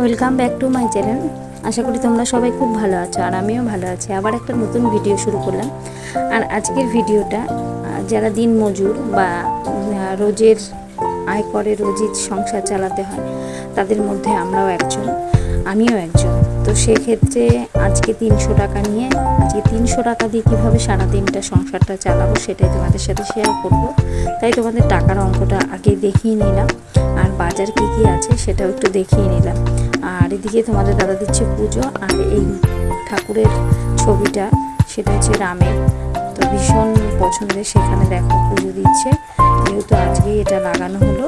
Welcome back to my channel আশা করি তোমরা সবাই খুব ভালো আছো আর আমিও ভালো আছি। আবার একটা নতুন ভিডিও শুরু করলাম। আর আজকের ভিডিওটা যারা দিন মজুর বা রোজের আয় করে রোজই সংসার চালাতে হয়, তাদের মধ্যে আমরাও একজন, আমিও একজন। তো সেক্ষেত্রে আজকে তিনশো টাকা নিয়ে, আজকে তিনশো টাকা দিয়ে কীভাবে সারা দিনটা সংসারটা চালাবো সেটাই তোমাদের সাথে শেয়ার করব। তাই তোমাদের টাকার অঙ্কটা আগে দেখিয়ে নিলাম। বাজার কী কী আছে সেটাও একটু দেখিয়ে নিলাম। আর এদিকে তোমাদের দাদা দিচ্ছে পুজো, আর এই ঠাকুরের ছবিটা, সেটা হচ্ছে রামের। তো ভীষণ পছন্দের, সেখানে দেখো পুজো দিচ্ছে। যেহেতু আজকেই এটা লাগানো হলো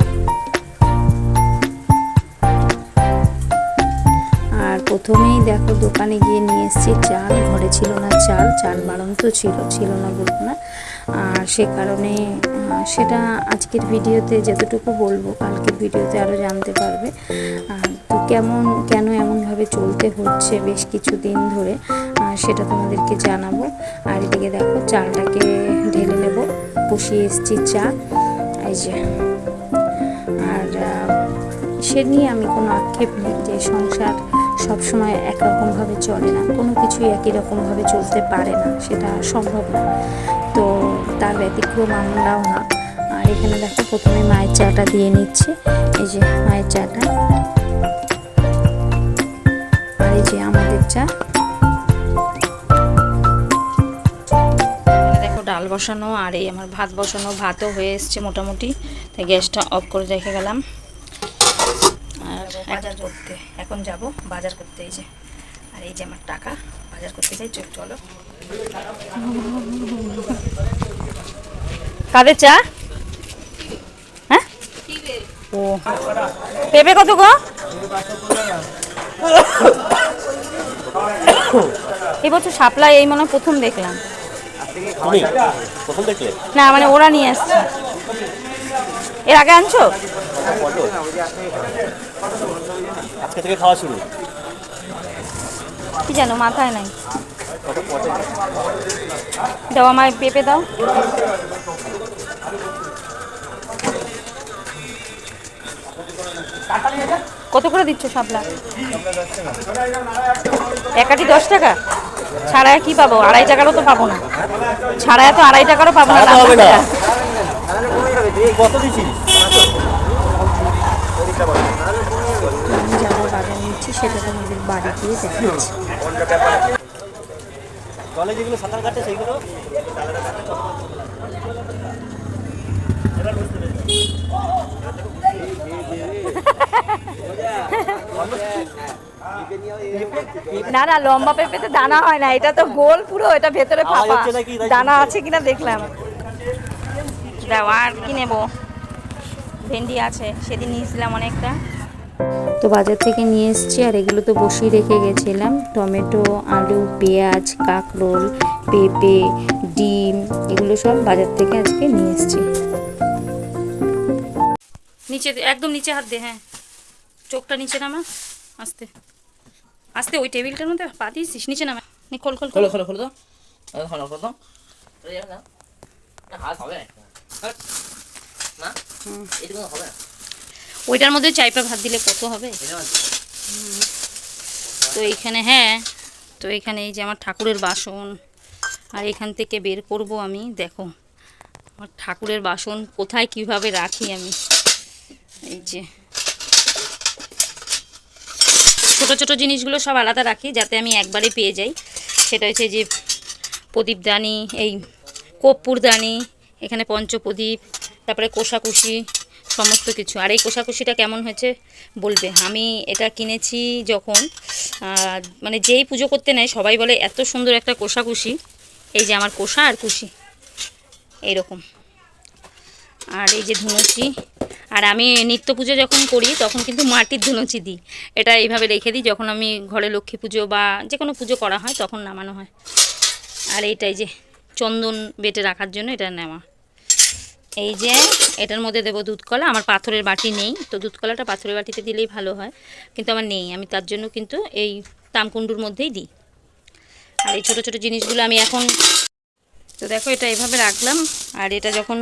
প্রথমেই দেখো দোকানে গিয়ে নিয়ে এসেছি, চাল ঘরে ছিল না চাল চাল তো ছিল ছিল না বলব না। আর সে কারণে সেটা আজকের ভিডিওতে যতটুকু বলব কালকের ভিডিওতে আরও জানতে পারবে। তো কেমন, কেন এমনভাবে চলতে হচ্ছে বেশ কিছু দিন ধরে সেটা তোমাদেরকে জানাব। আর এদিকে দেখো চালটাকে ঢেলে নেব, বসিয়ে এসছি চা। এই যে। আর সে নিয়ে আমি কোনো আক্ষেপ নেই যে সংসার সবসময় একরকমভাবে চলে না। কোনো কিছুই একই রকমভাবে চলতে পারে না সেটা সম্ভব না। তো তার ব্যতিক্রম আমরাও না। আর এখানে দেখো প্রথমে মায়ের চাটা দিয়ে নিচ্ছে। এই যে মায়ের চাটা। আর এই যে আমাদের চা। দেখো ডাল বসানো আর এই আমার ভাত বসানো ভাতও হয়ে এসছে মোটামুটি। তাই গ্যাসটা অফ করে রেখে গেলাম। আর করতে। এখন যাব বাজার করতে এই যে। আর এই যে আমার টাকা বাজার করতে যাই চল চলো। কাদের চা? হ্যাঁ? ও। পেঁপে কত গো? এই বছর সাপ্লাই এই মনে হয় প্রথম দেখলাম। তুমি? প্রথম দেখলে? না মানে ওরা নিয়ে আসছে। এর আগে আনছো? থেকে খাওয়া শুরু? কি জানো মাথায় নাই। দাও আমায় পেঁপে দাও। কত করে দিচ্ছ শাপলা? একাটি দশ টাকা? ছাড়ায় কি পাবো? আড়াই টাকারও তো পাবো না। ছাড়ায় তো আড়াই টাকারও পাবো না ছাড়া কত দিছিস আমি যাব বাজার নিচ্ছি সেটা তোমাদের বাড়ি গিয়ে দেখাচ্ছি। জলে যেগুলো সাঁতার কাটে সেইগুলো? না না লম্বা পেঁপেতে দানা হয় না এটা তো গোল পুরো এটা ভেতরে ফাঁপা। দানা আছে কিনা দেখলাম। দাও আর কি নেব? ভেন্ডি আছে সেদিন নিয়েছিলাম অনেকটা। তো বাজার থেকে নিয়ে এসেছি আর এগুলো তো বসিয়ে রেখে গেছিলাম। টমেটো আলু পেঁয়াজ কাঁকরোল পেঁপে ডিম এগুলো সব বাজার থেকে আজকে নিয়ে এসেছি। নিচে একদম নিচে হাত দে হ্যাঁ। চোখটা নিচে নামা আস্তে। আস্তে ওই টেবিলটার মধ্যে পা দিয়েছিস নিচে নামা। নি খোল খোল খোল। খোলো খোলো খোলো তো। খোলো খোলো তো। হাত হবে। না এটুকু হবে। না ওইটার মধ্যে চাইপা ভাত দিলে কত হবে? তো এইখানে হ্যাঁ তো এখানে এই যে আমার ঠাকুরের বাসন, আর এখান থেকে বের করব আমি, দেখো, আমার ঠাকুরের বাসন কোথায় কীভাবে রাখি আমি, এই যে। ছোট ছোট জিনিসগুলো সব আলাদা রাখি, যাতে আমি একবারে পেয়ে যাই। সেটা হচ্ছে যে প্রদীপদানি এই কর্পূরদানি এখানে পঞ্চপ্রদীপ, তারপরে কোষাকুষি সমস্ত কিছু। আর এই কোষাকুষিটা কেমন হয়েছে বলবে? আমি এটা কিনেছি যখন মানে যেই পুজো করতে নেয়, সবাই বলে, এত সুন্দর একটা কোষাকুষি। এই যে আমার কোষা আর কুশি। এইরকম। আর এই যে ধুনুচি। আর আমি নিত্য পুজো যখন করি, তখন কিন্তু মাটির ধুনুচি দিই। এটা এইভাবে রেখে দিই, যখন আমি ঘরে লক্ষ্মী পুজো বা যে কোনো পুজো করা হয়, তখন নামানো হয়। আর এইটাই যে চন্দন বেটে রাখার জন্য এটা নেওয়া। এই যে এটার মধ্যে দেবো দুধ কলা। আমার পাথরের বাটি নেই, তো দুধ কলাটা পাথরের বাটিতে দিলেই ভালো হয়। কিন্তু আমার নেই, আমি তার জন্য কিন্তু এই তামকুণ্ডুর মধ্যেই দিই। আর এই ছোটো ছোটো জিনিসগুলো আমি এখন তো দেখো এটা এভাবে রাখলাম। আর এটা যখন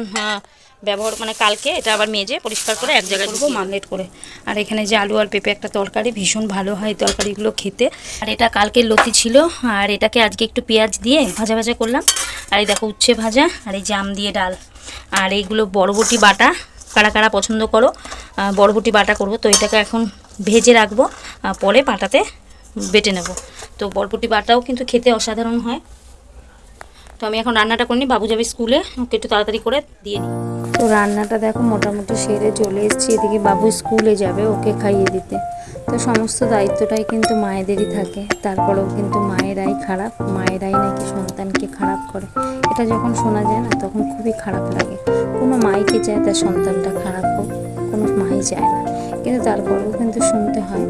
ব্যবহার মানে কালকে এটা আবার মেজে পরিষ্কার করে এক জায়গায় করব মাগনেট করে। আর এখানে যে আলু আর পেঁপে একটা তরকারি, ভীষণ ভালো হয় তরকারিগুলো খেতে। আর এটা কালকের লতি ছিল, আর এটাকে আজকে একটু পেঁয়াজ দিয়ে ভাজা ভাজা করলাম। আর এই দেখো উচ্ছে ভাজা, আর এই জাম দিয়ে ডাল। আর এইগুলো বড়বটি বাটা কারা কারা পছন্দ করো আহ, বড়বটি বাটা করব। তো এটাকে এখন ভেজে রাখব পরে পাটাতে বেটে নেব। তো বরবটি বাটাও কিন্তু খেতে অসাধারণ হয়। তো আমি এখন রান্নাটা করিনি বাবু যাবে স্কুলে ওকে একটু তাড়াতাড়ি করে দিয়ে নিই। তো রান্নাটা দেখো মোটামুটি সেরে চলে এসেছি এদিকে বাবু স্কুলে যাবে ওকে খাইয়ে দিতে। তো সমস্ত দায়িত্বটাই কিন্তু মায়েদেরই থাকে। তারপরেও কিন্তু মায়েরাই খারাপ, মায়েরাই নাকি সন্তানকে খারাপ করে। এটা যখন শোনা যায় না, তখন খুবই খারাপ লাগে। কোনো মাইকে চায় তার সন্তানটা খারাপ হোক, কোনো মাই চায় না। কিন্তু তারপরেও কিন্তু শুনতে হয়,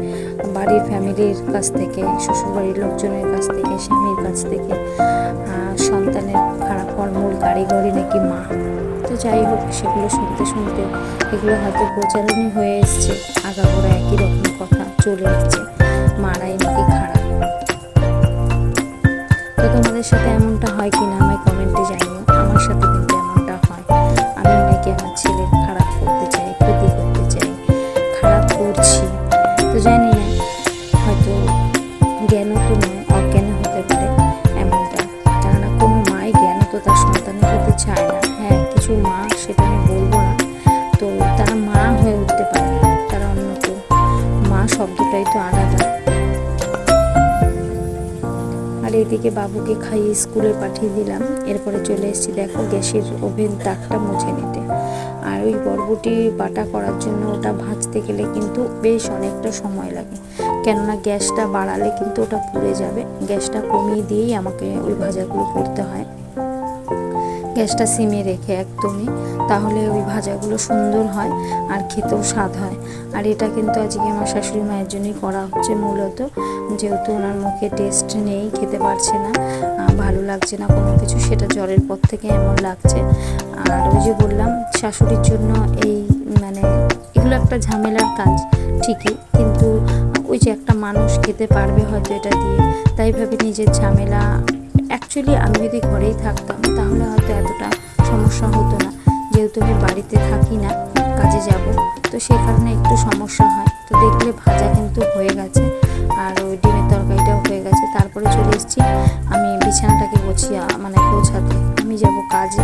বাড়ির ফ্যামিলির কাছ থেকে, শ্বশুরবাড়ির লোকজনের কাছ থেকে, স্বামীর কাছ থেকে সন্তানের খারাপ হওয়ার মূল কারিগরই নাকি মা। তো যাই হোক, সেগুলো শুনতে শুনতে এগুলো হয়তো প্রচারণই হয়ে এসছে। আগাগোড়া একই রকম কথা চলে এসছে। মারাই নাকি খারাপ। তো তোমাদের সাথে এমনটা হয় কি না আমায় এদিকে বাবুকে খাইয়ে স্কুলে পাঠিয়ে দিলাম। এরপরে চলে এসেছি, দেখো, গ্যাসের ওভেন তাকটা মুছে নিতে। আর ওই বরবটি বাটা করার জন্য ওটা ভাজতে গেলে কিন্তু বেশ অনেকটা সময় লাগে। কেননা গ্যাসটা বাড়ালে কিন্তু ওটা পুড়ে যাবে। গ্যাসটা কমিয়ে দিয়েই আমাকে ওই ভাজাগুলো করতে হয়। গ্যাসটা সিমে রেখে একদমই, তাহলে ওই ভাজাগুলো সুন্দর হয় আর খেতেও স্বাদ হয়। আর এটা কিন্তু আজকে আমার শাশুড়ি মায়ের জন্যই করা হচ্ছে মূলত। যেহেতু ওনার মুখে টেস্ট নেই, খেতে পারছে না ভালো লাগছে না কোনো কিছু, সেটা জ্বরের পর থেকে এমন লাগছে। আর ওই যে বললাম, শাশুড়ির জন্য এই মানে এগুলো একটা ঝামেলার কাজ, ঠিকই, কিন্তু ওই যে একটা মানুষ খেতে পারবে হয়তো এটা দিয়ে, তাই ভাবে নিজের ঝামেলা অ্যাকচুয়ালি আমি যদি ঘরেই থাকতাম, তাহলে হয়তো এতটা সমস্যা হতো না। যেহেতু আমি বাড়িতে থাকি না, কাজে যাব, তো সেই কারণে একটু সমস্যা হয়। তো দেখলে ভাজা কিন্তু হয়ে গেছে, আর ওই ডিমের তরকারিটাও হয়ে গেছে। তারপরে চলে এসেছি, আমি বিছানাটাকে গুছিয়ে মানে গোছাতে। আমি যাব কাজে,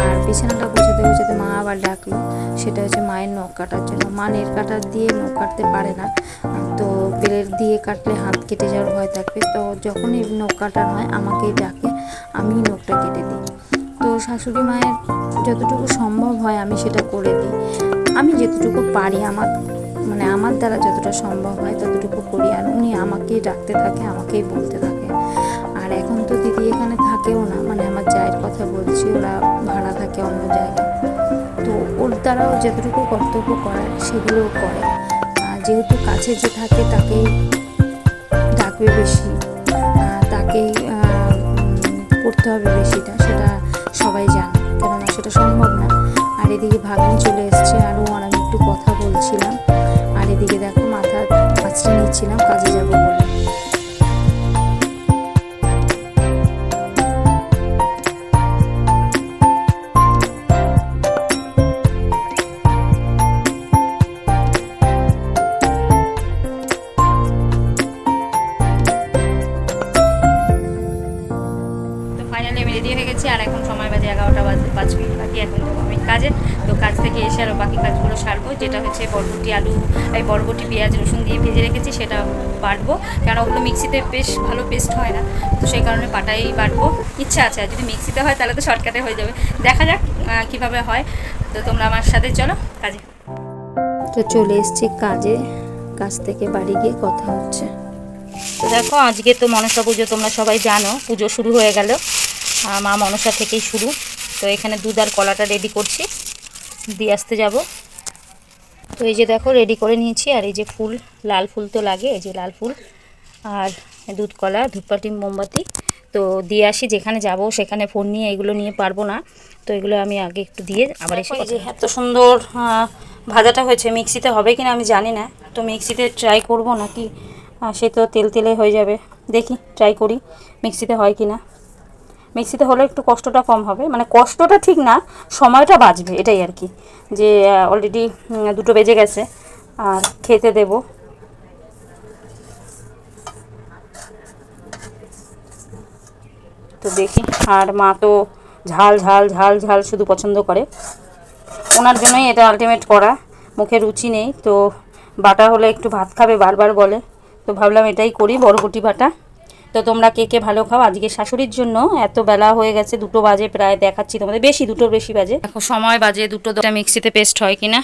আর বিছানাটা গোছাতে গোছাতে মা আবার ডাকলো। সেটা হচ্ছে মায়ের নখ কাটার জন্য। মা নেল কাটার দিয়ে নখ কাটতে পারে না। তো বেলের দিয়ে কাটলে হাত কেটে যাওয়ার ভয় থাকবে। তো যখনই নখ কাটার হয়, আমাকেই ডাকে আমি নখটা কেটে দিই। তো শাশুড়ি মায়ের যতটুকু সম্ভব হয়, আমি সেটা করে দিই। আমি যতটুকু পারি, আমার মানে আমার দ্বারা যতটা সম্ভব হয়, ততটুকু করি। আর উনি আমাকেই ডাকতে থাকে, আমাকেই বলতে থাকে। আর এখন তো দিদি এখানে থাকেও না মানে আমার জায়ের কথা বলছি, ওরা ভাড়া থাকে অন্য জায়গায়। তো ওর দ্বারাও যতটুকু কর্তব্য করার, সেগুলোও করে। যেহেতু কাছে যে থাকে তাকে ডাকবে বেশি তাকে তাকেই করতে হবে বেশিটা, সেটা সবাই জানে, কেননা সেটা সম্ভব না। আর এদিকে ভাগ্নি চলে এসছে, আর আমি একটু কথা বলছিলাম। আর এদিকে দেখো মাথা পাঁচটা নিচ্ছিলাম, কাজে যাব বলে। বাকি এখন আমি কাজে। তো কাজ থেকে এসে আরও বাকি কাজগুলো সারবো যেটা হচ্ছে বরবটি আলু এই বরবটি পেঁয়াজ রসুন দিয়ে ভেজে রেখেছি সেটা বাটবো কারণ ওগুলো মিক্সিতে বেশ ভালো পেস্ট হয় না। তো সেই কারণে পাটাই বাটবো ইচ্ছা আছে আর যদি মিক্সিতে হয় তাহলে তো শর্টকাটে হয়ে যাবে। দেখা যাক কীভাবে হয়। তো তোমরা আমার সাথে চলো কাজে। তো চলে এসছি কাজে। কাজ থেকে বাড়ি গিয়ে কথা হচ্ছে। তো দেখো আজকে তো মনসা পুজো তোমরা সবাই জানো পুজো শুরু হয়ে গেল। মা মনসা থেকেই শুরু। তো এখানে দুধ আর কলাটা রেডি করছি। দিয়ে আসতে যাব। তো এই যে দেখো রেডি করে নিয়েছি। আর এই যে ফুল লাল ফুল তো লাগে এই যে লাল ফুল। আর দুধ কলা ধূপকাঠি মোমবাতি। তো দিয়ে আসি যেখানে যাব সেখানে ফোন নিয়ে এগুলো নিয়ে পারব না। তো এগুলো আমি আগে একটু দিয়ে আবার এসে যে এত সুন্দর ভাজাটা হয়েছে। মিক্সিতে হবে কি না আমি জানি না। তো মিক্সিতে ট্রাই করব নাকি? সে তো তেল তেলে হয়ে যাবে। দেখি ট্রাই করি। মিক্সিতে হয় কি না মিক্সিতে হলে একটু কষ্টটা কম হবে। মানে কষ্টটা ঠিক না, সময়টা বাঁচবে, এটাই আর কি। যে অলরেডি দুটো বেজে গেছে, আর খেতে দেবো। তো দেখি, আর মা তো ঝাল ঝাল ঝাল ঝাল শুধু পছন্দ করে। ওনার জন্যই এটা আলটিমেট করা, মুখে রুচি নেই, তো বাটা হলে একটু ভাত খাবে বারবার বলে। তো ভাবলাম এটাই করি, বরবটি বাটা। তো তোমরা কে কে ভালো খাও? আজকে শাশুড়ির জন্য এত বেলা হয়ে গেছে, দুটো বাজে প্রায় দেখাচ্ছি তোমাদের। বেশি দুটো বেশি বাজে। দেখো, সময় বাজে, দুটো দুটো মিক্সিতে পেস্ট হয় কিনা।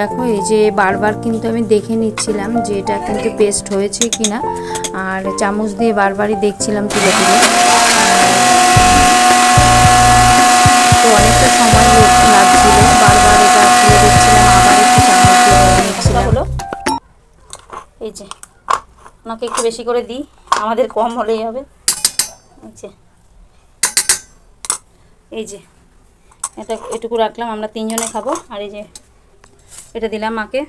দেখো, এই যে বারবার কিন্তু আমি দেখে নিচ্ছিলাম যে এটা কিন্তু পেস্ট হয়েছে কি না আর চামচ দিয়ে বারবারই দেখছিলাম তুলে তুলে। তো অনেকটা সময় লাগছিল, বারবার এটা তুলে দিচ্ছিলাম আবার একটু চামচ নিচ্ছিলাম। এই যে, ওনাকে একটু বেশি করে দিই, আমাদের কম হলেই হবে। এই যে এই যে, এটা এটুকু রাখলাম, আমরা তিনজনে খাব। আর এই যে এটা দিলাম মাকে।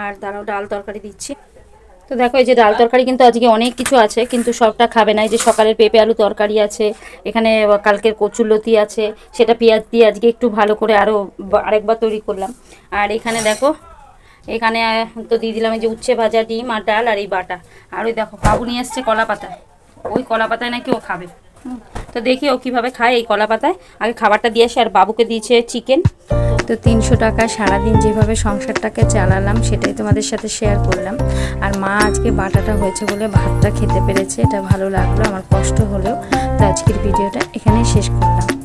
আর দাঁড়াও, ডাল তরকারি দিচ্ছি। তো দেখো, এই যে ডাল তরকারি কিন্তু আজকে অনেক কিছু আছে, কিন্তু সবটা খাবে না। এই যে সকালের পেঁপে আলু তরকারি আছে, এখানে কালকের কচুরলতি আছে, সেটা পেঁয়াজ দিয়ে আজকে একটু ভালো করে আরও আরেকবার তৈরি করলাম। আর এখানে দেখো, এখানে তো দিয়ে দিলাম এই যে উচ্ছে ভাজা ডিম আর ডাল আর এই বাটা। আর ওই দেখো, বাবু নিয়ে এসছে কলা পাতায় ওই কলা পাতায় নাকি ও খাবে। তো দেখি ও কীভাবে খায় এই কলা পাতায়। আগে খাবারটা দিয়ে আসে, আর বাবুকে দিয়েছে চিকেন তো তিনশো টাকা সারাদিন যেভাবে সংসারটাকে চালালাম, সেটাই তোমাদের সাথে শেয়ার করলাম। আর মা আজকে বাটাটা হয়েছে বলে ভাতটা খেতে পেরেছে, এটা ভালো লাগল, আমার কষ্ট হলেও তো আজকের ভিডিওটা এখানেই শেষ করলাম।